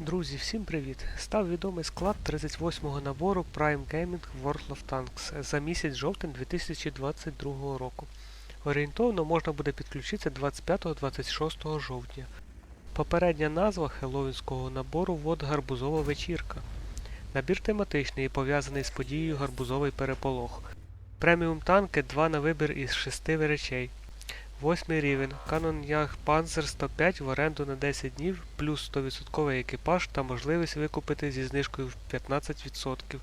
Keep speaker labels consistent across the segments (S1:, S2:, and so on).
S1: Друзі, всім привіт! Став відомий склад 38-го набору Prime Gaming World of Tanks за місяць жовтень 2022 року. Орієнтовно можна буде підключитися 25-26 жовтня. Попередня назва хеллоуінського набору вод Гарбузова вечірка. Набір тематичний і пов'язаний з подією Гарбузовий переполох. Преміум танки 2 на вибір із 6 речей. Восьмий рівень. Canon Ях Panzer 105 в оренду на 10 днів, плюс 100% екіпаж та можливість викупити зі знижкою в 15%.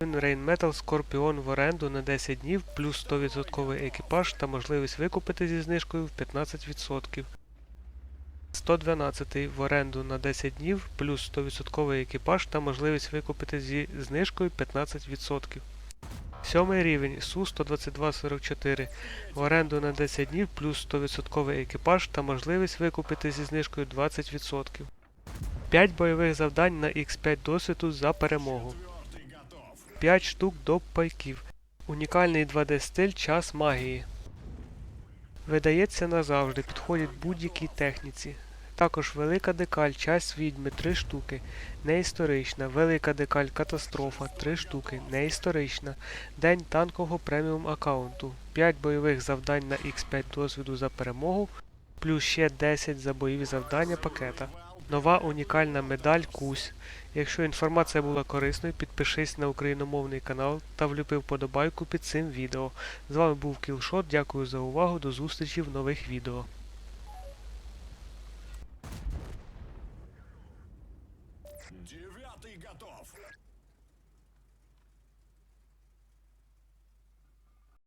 S1: Rainmetal Scorpion в оренду на 10 днів, плюс 100% екіпаж та можливість викупити зі знижкою в 15%. 112 в оренду на 10 днів, плюс 100% екіпаж та можливість викупити зі знижкою 15%. Сьомий рівень Су-12244 в оренду на 10 днів плюс 100% екіпаж та можливість викупити зі знижкою 20%. 5 бойових завдань на X5 досвіду за перемогу. 5 штук доп пайків. Унікальний 2D стиль час магії. Видається назавжди, підходить будь-якій техніці. Також велика декаль час відьми 3 штуки. Неісторична, велика декаль катастрофа 3 штуки. Неісторична. День танкового преміум аккаунту. 5 бойових завдань на X5 досвіду за перемогу, плюс ще 10 за бойові завдання пакета. Нова унікальна медаль Кусь. Якщо інформація була корисною, підпишись на україномовний канал та влюби вподобайку під цим відео. З вами був Кілшот, дякую за увагу, до зустрічі в нових відео. Девятый готов.